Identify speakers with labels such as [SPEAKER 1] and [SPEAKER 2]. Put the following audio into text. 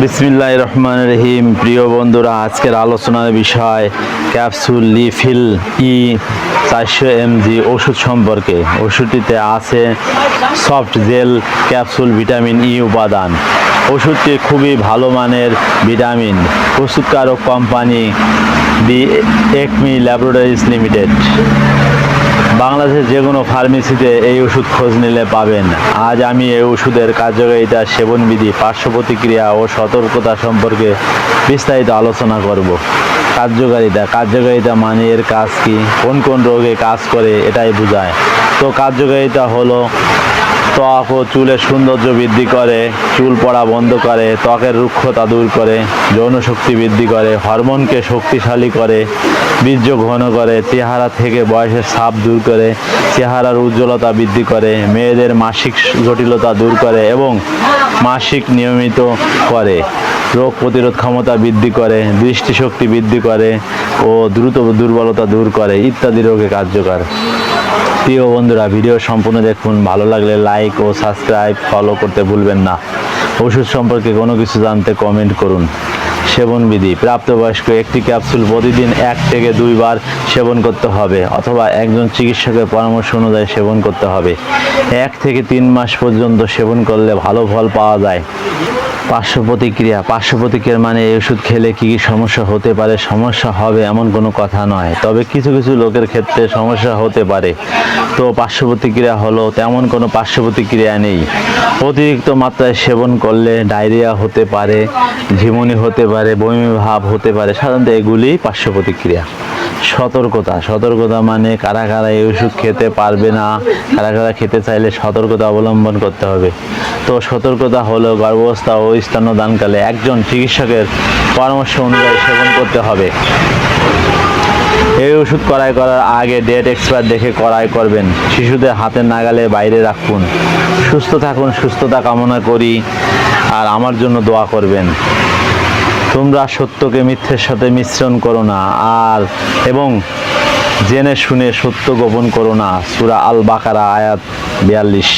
[SPEAKER 1] বিসমিল্লাহ রহমান রহিম। প্রিয় বন্ধুরা, আজকের আলোচনার বিষয় ক্যাপসুল লিফিল ই চারশো এমজি ওষুধ সম্পর্কে। ওষুধটিতে আছে soft gel, capsule, vitamin E উপাদান। ওষুধটি খুবই ভালো মানের vitamin. ওষুধকারক company the Acme laboratories limited. বাংলাদেশের যে কোনো ফার্মেসিতে এই ওষুধ খোঁজ নিলে পাবেন। আজ আমি এই ওষুধের কার্যকারিতা সেবনবিধি পার্শ্ব প্রতিক্রিয়া ও সতর্কতা সম্পর্কে বিস্তারিত আলোচনা করব। কার্যকারিতা কার্যকারিতা মানে এর কাজ কি? কোন কোন রোগে কাজ করে? এটাই বোঝায়। তো কার্যকারিতা হলো ত্বক ও চুলের সৌন্দর্য বৃদ্ধি করে, চুল পড়া বন্ধ করে, ত্বকের রুক্ষতা দূর করে, যৌন শক্তি বৃদ্ধি করে, হরমোনকে শক্তিশালী করে, বীর্য ঘন করে, চেহারা থেকে বয়সের ছাপ দূর করে, চেহারার উজ্জ্বলতা বৃদ্ধি করে, মেয়েদের মাসিক জটিলতা দূর করে এবং মাসিক নিয়মিত করে। রোগ প্রতিরোধ ক্ষমতা বৃদ্ধি করে, দৃষ্টিশক্তি বৃদ্ধি করে ও দ্রুত দুর্বলতা দূর করে ইত্যাদি রোগে কার্যকর। প্রিয় বন্ধুরা, ভিডিও সম্পূর্ণ দেখুন। ভালো লাগলে লাইক ও সাবস্ক্রাইব ফলো করতে ভুলবেন না। ওষুধ সম্পর্কে কোনো কিছু জানতে কমেন্ট করুন। সেবনবিধি প্রাপ্তবয়স্ক একটি ক্যাপসুল প্রতিদিন এক থেকে দুইবার সেবন করতে হবে, অথবা একজন চিকিৎসকের পরামর্শ অনুযায়ী সেবন করতে হবে। এক থেকে তিন মাস পর্যন্ত সেবন করলে ভালো ফল পাওয়া যায়। পার্শ্ব প্রতিক্রিয়া পার্শ্ব প্রতিক্রিয়া মানে এই ওষুধ খেলে কী কী সমস্যা হতে পারে? সমস্যা হবে এমন কোনো কথা নয়। তবে কিছু কিছু লোকের ক্ষেত্রে সমস্যা হতে পারে। তো পার্শ্ব প্রতিক্রিয়া হলো তেমন কোনো পার্শ্ব প্রতিক্রিয়া নেই। অতিরিক্ত মাত্রায় সেবন করলে ডায়রিয়া হতে পারে, ঝিমুনি হতে পারে, বমি ভাব হতে পারে। সাধারণত এগুলি পার্শ্ব প্রতিক্রিয়া সতর্কতা সতর্কতা মানে কারা কারা এই ওষুধ খেতে পারবে না, কারা কারা খেতে চাইলে সতর্কতা অবলম্বন করতে হবে। তো সতর্কতা হলো গর্ভাবস্থা ও স্তন্যদানকালে একজন চিকিৎসকের পরামর্শ অনুযায়ী সেবন করতে হবে। এই ওষুধ ক্রয় করার আগে ডেট এক্সপায়ার দেখে ক্রয় করবেন। শিশুদের হাতের নাগালে বাইরে রাখুন। সুস্থ থাকুন, সুস্থতা কামনা করি আর আমার জন্য দোয়া করবেন। তোমরা সত্যকে মিথ্যের সাথে মিশ্রণ করো না আর এবং জেনে শুনে সত্য গোপন করো না। সুরা আল বাকারা আয়াত বিয়াল্লিশ।